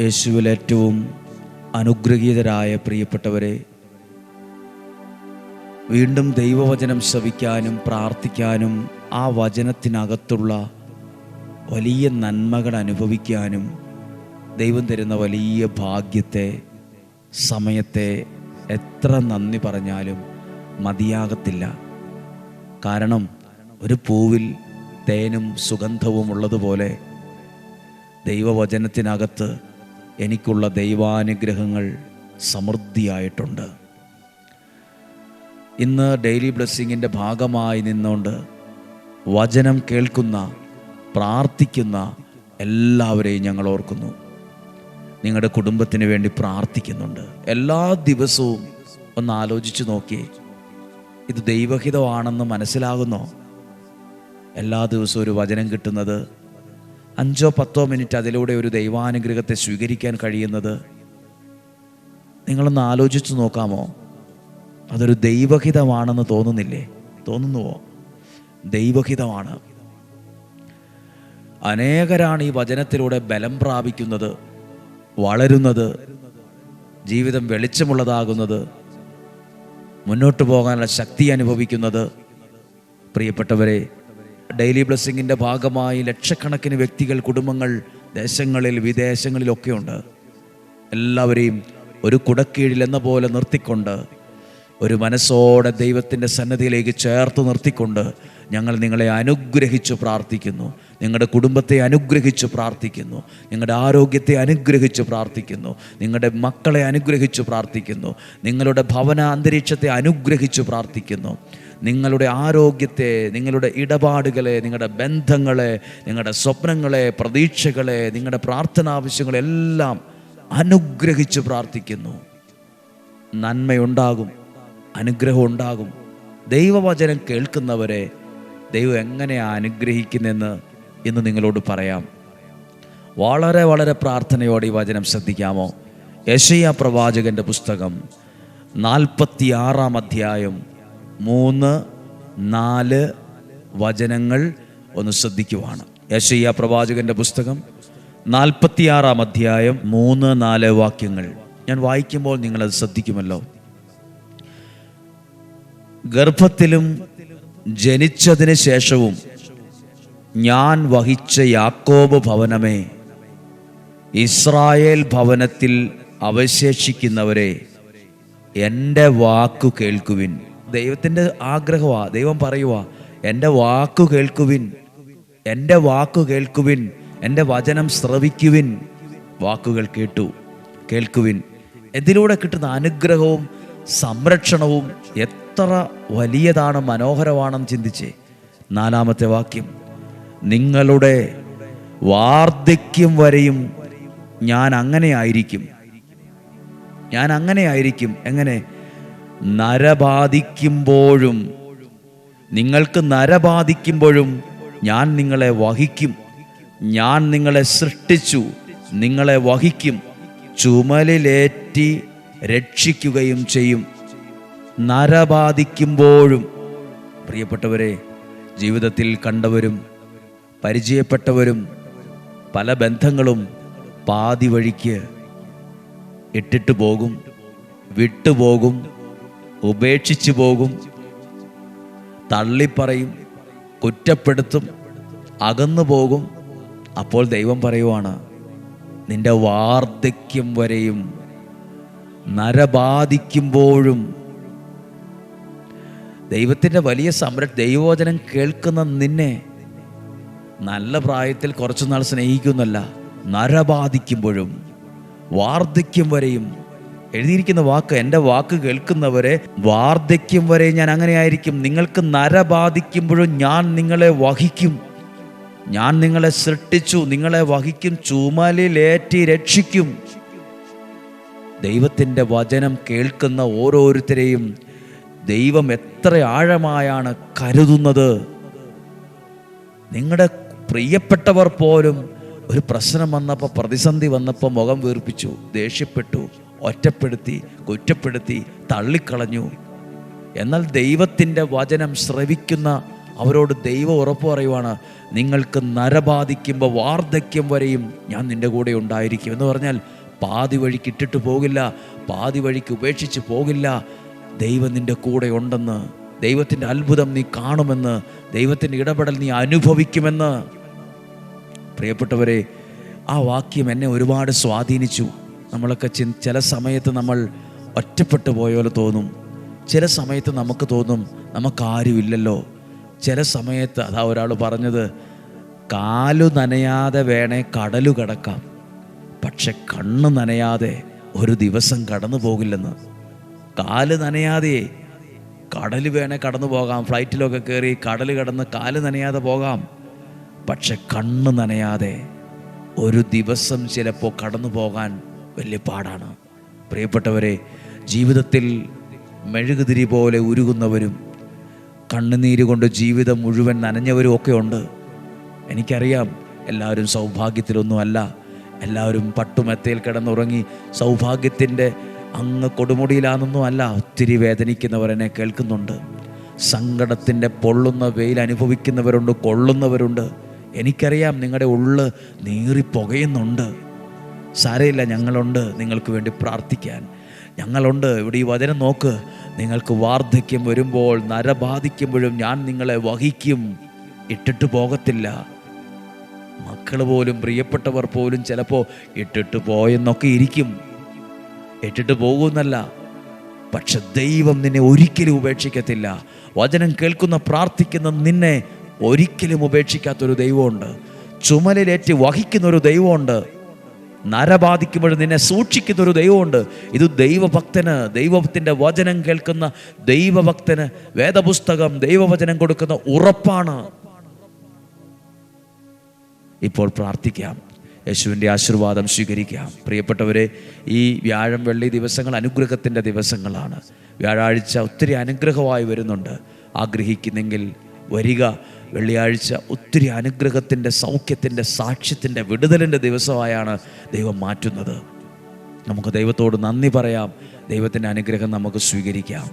യേശുവിൽ ഏറ്റവും അനുഗ്രഹീതരായ പ്രിയപ്പെട്ടവരെ വീണ്ടും ദൈവവചനം ശ്രവിക്കാനും പ്രാർത്ഥിക്കാനും ആ വചനത്തിനകത്തുള്ള വലിയ നന്മകൾ അനുഭവിക്കാനും ദൈവം തരുന്ന വലിയ ഭാഗ്യത്തെ സമയത്തെ എത്ര നന്ദി പറഞ്ഞാലും മതിയാകത്തില്ല. കാരണം ഒരു പൂവിൽ തേനും സുഗന്ധവും ഉള്ളതുപോലെ ദൈവവചനത്തിനകത്ത് എനിക്കുള്ള ദൈവാനുഗ്രഹങ്ങൾ സമൃദ്ധിയായിട്ടുണ്ട്. ഇന്ന് ഡെയിലി ബ്ലെസ്സിങ്ങിന്റെ ഭാഗമായി നിന്നുകൊണ്ട് വചനം കേൾക്കുന്ന പ്രാർത്ഥിക്കുന്ന എല്ലാവരെയും ഞങ്ങൾ ഓർക്കുന്നു. നിങ്ങളുടെ കുടുംബത്തിന് വേണ്ടി പ്രാർത്ഥിക്കുന്നുണ്ട്. എല്ലാ ദിവസവും ഒന്ന് ആലോചിച്ച് നോക്കിയേ ഇത് ദൈവഹിതമാണെന്ന് മനസ്സിലാകുന്നോ? എല്ലാ ദിവസവും ഒരു വചനം കിട്ടുന്നത് അഞ്ചോ പത്തോ മിനിറ്റ് അതിലൂടെ ഒരു ദൈവാനുഗ്രഹത്തെ സ്വീകരിക്കാൻ കഴിയുന്നത് നിങ്ങളൊന്ന് ആലോചിച്ച് നോക്കാമോ? അതൊരു ദൈവഹിതമാണെന്ന് തോന്നുന്നില്ലേ? തോന്നുന്നുവോ? ദൈവഹിതമാണ്. അനേകരാണ് ഈ വചനത്തിലൂടെ ബലം പ്രാപിക്കുന്നത് വളരുന്നത് ജീവിതം വെളിച്ചമുള്ളതാകുന്നത് മുന്നോട്ട് പോകാനുള്ള ശക്തി അനുഭവിക്കുന്നത്. പ്രിയപ്പെട്ടവരെ ഡെയിലി ബ്ലെസ്സിങ്ങിന്റെ ഭാഗമായി ലക്ഷക്കണക്കിന് വ്യക്തികൾ കുടുംബങ്ങൾ ദേശങ്ങളിൽ വിദേശങ്ങളിലൊക്കെ ഉണ്ട് എല്ലാവരെയും ഒരു കുടക്കീഴിൽ എന്ന പോലെ നിർത്തിക്കൊണ്ട് ഒരു മനസ്സോടെ ദൈവത്തിന്റെ സന്നദ്ധിയിലേക്ക് ചേർത്ത് നിർത്തിക്കൊണ്ട് ഞങ്ങൾ നിങ്ങളെ അനുഗ്രഹിച്ച് പ്രാർത്ഥിക്കുന്നു. നിങ്ങളുടെ കുടുംബത്തെ അനുഗ്രഹിച്ച് പ്രാർത്ഥിക്കുന്നു. നിങ്ങളുടെ ആരോഗ്യത്തെ അനുഗ്രഹിച്ച് പ്രാർത്ഥിക്കുന്നു. നിങ്ങളുടെ മക്കളെ അനുഗ്രഹിച്ച് പ്രാർത്ഥിക്കുന്നു. നിങ്ങളുടെ ഭവന അന്തരീക്ഷത്തെ അനുഗ്രഹിച്ച് പ്രാർത്ഥിക്കുന്നു. നിങ്ങളുടെ ആരോഗ്യത്തെ നിങ്ങളുടെ ഇടപാടുകളെ നിങ്ങളുടെ ബന്ധങ്ങളെ നിങ്ങളുടെ സ്വപ്നങ്ങളെ പ്രതീക്ഷകളെ നിങ്ങളുടെ പ്രാർത്ഥന ആവശ്യങ്ങളെല്ലാം അനുഗ്രഹിച്ചു പ്രാർത്ഥിക്കുന്നു. നന്മയുണ്ടാകും അനുഗ്രഹം ഉണ്ടാകും. ദൈവവചനം കേൾക്കുന്നവരെ ദൈവം എങ്ങനെയാണ് അനുഗ്രഹിക്കുന്നതെന്ന് ഇന്ന് നിങ്ങളോട് പറയാം. വളരെ വളരെ പ്രാർത്ഥനയോടെ ഈ വചനം ശ്രദ്ധിക്കാമോ? യശയ പ്രവാചകന്റെ പുസ്തകം നാൽപ്പത്തി ആറാം അധ്യായം മൂന്ന് നാല് വചനങ്ങൾ ഒന്ന് ശ്രദ്ധിക്കുവാണ്. യശയ്യ പ്രവാചകന്റെ പുസ്തകം നാൽപ്പത്തിയാറാം അധ്യായം മൂന്ന് നാല് വാക്യങ്ങൾ. ഞാൻ വായിക്കുമ്പോൾ നിങ്ങളത് ശ്രദ്ധിക്കുമല്ലോ. ഗർഭത്തിലും ജനിച്ചതിന് ശേഷവും ഞാൻ വഹിച്ച യാക്കോബ് ഭവനമേ ഇസ്രായേൽ ഭവനത്തിൽ അവശേഷിക്കുന്നവരെ എന്റെ വാക്കു കേൾക്കുവിൻ. ദൈവത്തിന്റെ ആഗ്രഹമാ ദൈവം പറയുവാ എന്റെ വാക്കു കേൾക്കുവിൻ എന്റെ വാക്കു കേൾക്കുവിൻ എന്റെ വചനം ശ്രവിക്കുവിൻ. വാക്കുകൾ കേട്ടു കേൾക്കുവിൻ. എതിലൂടെ കിട്ടുന്ന അനുഗ്രഹവും സംരക്ഷണവും എത്ര വലിയതാണ് മനോഹരമാണെന്ന് ചിന്തിച്ച്. നാലാമത്തെ വാക്യം നിങ്ങളുടെ വാർദ്ധക്യം വരെയും ഞാൻ അങ്ങനെ ആയിരിക്കും. ഞാൻ അങ്ങനെ ആയിരിക്കും. എങ്ങനെ? നരബാധിക്കുമ്പോഴും നിങ്ങൾക്ക് നരബാധിക്കുമ്പോഴും ഞാൻ നിങ്ങളെ വഹിക്കും. ഞാൻ നിങ്ങളെ സൃഷ്ടിച്ചു നിങ്ങളെ വഹിക്കും. ചുമലിലേറ്റി രക്ഷിക്കുകയും ചെയ്യും. നരബാധിക്കുമ്പോഴും. പ്രിയപ്പെട്ടവരെ ജീവിതത്തിൽ കണ്ടവരും പരിചയപ്പെട്ടവരും പല ബന്ധങ്ങളും പാതി വഴിക്ക് ഇട്ടിട്ട് പോകും വിട്ടുപോകും. ഉപേക്ഷിച്ചു പോകും. തള്ളിപ്പറയും കുറ്റപ്പെടുത്തും അകന്നു പോകും. അപ്പോൾ ദൈവം പറയുവാണ് നിന്റെ വാർദ്ധക്യം വരെയും നരബാധിക്കുമ്പോഴും ദൈവത്തിന്റെ വലിയ സംര ദൈവവചനം കേൾക്കുന്ന നിന്നെ നല്ല പ്രായത്തിൽ കുറച്ചുനാൾ സ്നേഹിക്കുന്നല്ല നരബാധിക്കുമ്പോഴും വാർദ്ധക്യം വരെയും എഴുതിയിരിക്കുന്ന വാക്ക് എന്റെ വാക്ക് കേൾക്കുന്നവരെ വാർദ്ധക്യം വരെ ഞാൻ അങ്ങനെ ആയിരിക്കും നിങ്ങൾക്ക് നരബാധിക്കുമ്പോഴും ഞാൻ നിങ്ങളെ വഹിക്കും. ഞാൻ നിങ്ങളെ സൃഷ്ടിച്ചു നിങ്ങളെ വഹിക്കും ചുമലിലേറ്റി രക്ഷിക്കും. ദൈവത്തിന്റെ വചനം കേൾക്കുന്ന ഓരോരുത്തരെയും ദൈവം എത്ര ആഴമായാണ് കരുതുന്നത്. നിങ്ങളുടെ പ്രിയപ്പെട്ടവർ പോലും ഒരു പ്രശ്നം വന്നപ്പോൾ പ്രതിസന്ധി വന്നപ്പോൾ മുഖം വീർപ്പിച്ചു ദേഷ്യപ്പെട്ടു ഒറ്റപ്പെടുത്തി കുറ്റപ്പെടുത്തി തള്ളിക്കളഞ്ഞു. എന്നാൽ ദൈവത്തിന്റെ വചനം ശ്രവിക്കുന്ന അവരോട് ദൈവം ഉറപ്പ് പറയുവാണ് നിങ്ങൾക്ക് നരബാധിക്കുമ്പോൾ വാർദ്ധക്യം വരെയും ഞാൻ നിന്റെ കൂടെ ഉണ്ടായിരിക്കും. എന്ന് പറഞ്ഞാൽ പാതി വഴിക്ക് ഇട്ടിട്ട് പോകില്ല പാതി വഴിക്ക് ഉപേക്ഷിച്ച് പോകില്ല. ദൈവം നിന്റെ കൂടെ ഉണ്ടെന്ന് ദൈവത്തിന്റെ അത്ഭുതം നീ കാണുമെന്ന് ദൈവത്തിന്റെ ഇടപെടൽ നീ അനുഭവിക്കുമെന്ന് പ്രിയപ്പെട്ടവരെ ആ വാക്യം എന്നെ ഒരുപാട് സ്വാധീനിച്ചു. നമ്മളൊക്കെ ചി ചില സമയത്ത് നമ്മൾ ഒറ്റപ്പെട്ടു പോയ പോലെ തോന്നും. ചില സമയത്ത് നമുക്ക് തോന്നും നമുക്കാരുമില്ലല്ലോ. ചില സമയത്ത് അതാ ഒരാൾ പറഞ്ഞത് കാലു നനയാതെ വേണേ കടലു കടക്കാം. പക്ഷെ കണ്ണ് നനയാതെ ഒരു ദിവസം കടന്നു പോകില്ലെന്ന്. കാൽ നനയാതെ കടൽ വേണേ കടന്നു പോകാം. ഫ്ലൈറ്റിലൊക്കെ കയറി കടൽ കടന്ന് കാൽ നനയാതെ പോകാം. പക്ഷെ കണ്ണ് നനയാതെ ഒരു ദിവസം ചിലപ്പോൾ കടന്നു പോകാൻ വലിയ പാടാണ്. പ്രിയപ്പെട്ടവരെ ജീവിതത്തിൽ മെഴുകുതിരി പോലെ ഉരുകുന്നവരും കണ്ണുനീര് കൊണ്ട് ജീവിതം മുഴുവൻ നനഞ്ഞവരും ഒക്കെ ഉണ്ട്. എനിക്കറിയാം എല്ലാവരും സൗഭാഗ്യത്തിലൊന്നുമല്ല. എല്ലാവരും പട്ടുമെത്തയിൽ കിടന്നുറങ്ങി സൗഭാഗ്യത്തിന്റെ അങ്ങ് കൊടുമുടിയിലാണെന്നും അല്ല ഒത്തിരി വേദനിക്കുന്നവരെന്നെ കേൾക്കുന്നുണ്ട്. സങ്കടത്തിന്റെ പൊള്ളുന്ന വെയിൽ അനുഭവിക്കുന്നവരുണ്ട് കൊള്ളുന്നവരുണ്ട്. എനിക്കറിയാം നിങ്ങളുടെ ഉള്ള് നീറി പുകയുന്നുണ്ട് സാരയില്ല ഞങ്ങളുണ്ട് നിങ്ങൾക്ക് വേണ്ടി പ്രാർത്ഥിക്കാൻ. ഞങ്ങളുണ്ട്. ഇവിടെ ഈ വചനം നോക്ക്. നിങ്ങൾക്ക് വാർദ്ധക്യം വരുമ്പോൾ നര ബാധിക്കുമ്പോഴും ഞാൻ നിങ്ങളെ വഹിക്കും. ഇട്ടിട്ട് പോകത്തില്ല. മക്കൾ പോലും പ്രിയപ്പെട്ടവർ പോലും ചിലപ്പോൾ ഇട്ടിട്ട് പോയെന്നൊക്കെ ഇരിക്കും. ഇട്ടിട്ട് പോകുമെന്നല്ല പക്ഷെ ദൈവം നിന്നെ ഒരിക്കലും ഉപേക്ഷിക്കത്തില്ല. വചനം കേൾക്കുന്ന പ്രാർത്ഥിക്കുന്ന നിന്നെ ഒരിക്കലും ഉപേക്ഷിക്കാത്തൊരു ദൈവമുണ്ട്. ചുമലിലേറ്റ് വഹിക്കുന്ന ഒരു ദൈവമുണ്ട്. നരബാധിക്കുമ്പോൾ നിന്നെ സൂക്ഷിക്കുന്ന ഒരു ദൈവമുണ്ട്. ഇത് ദൈവഭക്തന് ദൈവത്തിന്റെ വചനം കേൾക്കുന്ന ദൈവഭക്തന് വേദപുസ്തകം ദൈവവചനം കൊടുക്കുന്ന ഉറപ്പാണ്. ഇപ്പോൾ പ്രാർത്ഥിക്കാം. യേശുവിന്റെ ആശീർവാദം സ്വീകരിക്കാം. പ്രിയപ്പെട്ടവരെ ഈ വ്യാഴം വെള്ളി ദിവസങ്ങൾ അനുഗ്രഹത്തിന്റെ ദിവസങ്ങളാണ്. വ്യാഴാഴ്ച ഒത്തിരി അനുഗ്രഹമായി വരുന്നുണ്ട്. ആഗ്രഹിക്കുന്നെങ്കിൽ വരിക. വെള്ളിയാഴ്ച ഒത്തിരി അനുഗ്രഹത്തിന്റെ സൗഖ്യത്തിന്റെ സാക്ഷ്യത്തിന്റെ വിടുതലിന്റെ ദിവസമായാണ് ദൈവം മാറ്റുന്നത്. നമുക്ക് ദൈവത്തോട് നന്ദി പറയാം. ദൈവത്തിന്റെ അനുഗ്രഹം നമുക്ക് സ്വീകരിക്കാം.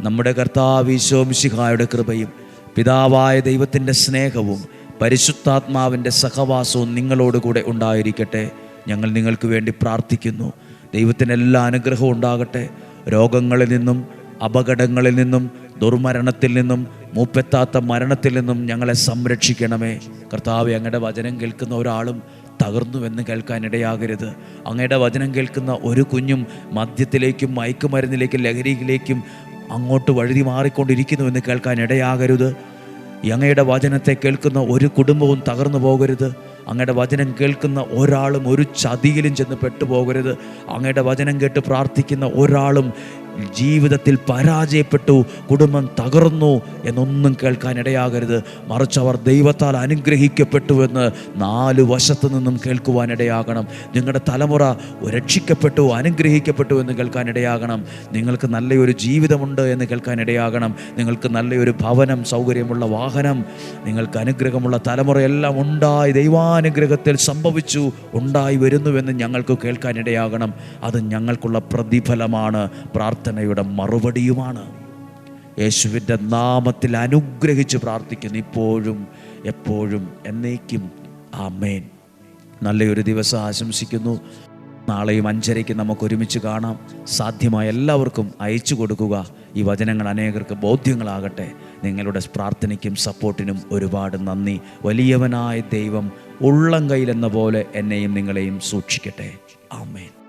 നമ്മുടെ കർത്താവ് ഈശോമിശിഹായുടെ കൃപയും പിതാവായ ദൈവത്തിന്റെ സ്നേഹവും പരിശുദ്ധാത്മാവിന്റെ സഹവാസവും നിങ്ങളോടുകൂടെ ഉണ്ടായിരിക്കട്ടെ. ഞങ്ങൾ നിങ്ങൾക്ക് വേണ്ടി പ്രാർത്ഥിക്കുന്നു. ദൈവത്തിന് എല്ലാ അനുഗ്രഹവും ഉണ്ടാകട്ടെ. രോഗങ്ങളിൽ നിന്നും അപകടങ്ങളിൽ നിന്നും ദുർമരണത്തിൽ നിന്നും മൂപ്പെത്താത്ത മരണത്തിൽ നിന്നും ഞങ്ങളെ സംരക്ഷിക്കണമേ. കർത്താവ് അങ്ങയുടെ വചനം കേൾക്കുന്ന ഒരാളും തകർന്നുവെന്ന് കേൾക്കാനിടയാകരുത് അങ്ങയുടെ വചനം കേൾക്കുന്ന ഒരു കുഞ്ഞും മദ്യത്തിലേക്കും മയക്കുമരുന്നിലേക്കും ലഹരിയിലേക്കും അങ്ങോട്ട് വഴുതി മാറിക്കൊണ്ടിരിക്കുന്നുവെന്ന് കേൾക്കാനിടയാകരുത് അങ്ങയുടെ വചനത്തെ കേൾക്കുന്ന ഒരു കുടുംബവും തകർന്നു പോകരുത്. അങ്ങയുടെ വചനം കേൾക്കുന്ന ഒരാളും ഒരു ചതിയിലും ചെന്ന് പെട്ടുപോകരുത്. അങ്ങയുടെ വചനം കേട്ട് പ്രാർത്ഥിക്കുന്ന ഒരാളും ജീവിതത്തിൽ പരാജയപ്പെട്ടു കുടുംബം തകർന്നു എന്നൊന്നും കേൾക്കാൻ ഇടയാകരുത്. മറിച്ച് അവർ ദൈവത്താൽ അനുഗ്രഹിക്കപ്പെട്ടുവെന്ന് നാല് വശത്തു നിന്നും കേൾക്കുവാനിടയാകണം നിങ്ങളുടെ തലമുറ രക്ഷിക്കപ്പെട്ടു അനുഗ്രഹിക്കപ്പെട്ടു എന്ന് കേൾക്കാനിടയാകണം നിങ്ങൾക്ക് നല്ലൊരു ജീവിതമുണ്ട് എന്ന് കേൾക്കാനിടയാകണം നിങ്ങൾക്ക് നല്ലൊരു ഭവനം സൗകര്യമുള്ള വാഹനം നിങ്ങൾക്ക് അനുഗ്രഹമുള്ള തലമുറയെല്ലാം ഉണ്ടായി ദൈവാനുഗ്രഹത്തിൽ സംഭവിച്ചു ഉണ്ടായി വരുന്നുവെന്ന് ഞങ്ങൾക്ക് കേൾക്കാനിടയാകണം അത് ഞങ്ങൾക്കുള്ള പ്രതിഫലമാണ്. പ്രാർത്ഥനയുടെ മറുപടിയുമാണ്. യേശുവിന്റെ നാമത്തിൽ അനുഗ്രഹിച്ച് പ്രാർത്ഥിക്കുന്നു ഇപ്പോഴും എപ്പോഴും എന്നേക്കും. ആമേൻ. നല്ലൊരു ദിവസം ആശംസിക്കുന്നു. നാളെയും അഞ്ചരയ്ക്ക് നമുക്ക് ഒരുമിച്ച് കാണാം. സാധ്യമായ എല്ലാവർക്കും അയച്ചു കൊടുക്കുക. ഈ വചനങ്ങൾ അനേകർക്ക് ബോധ്യങ്ങളാകട്ടെ. നിങ്ങളുടെ പ്രാർത്ഥനയ്ക്കും സപ്പോർട്ടിനും ഒരുപാട് നന്ദി. വലിയവനായ ദൈവം ഉള്ളം കയ്യിലെന്ന പോലെ എന്നെയും നിങ്ങളെയും സൂക്ഷിക്കട്ടെ. ആമേൻ.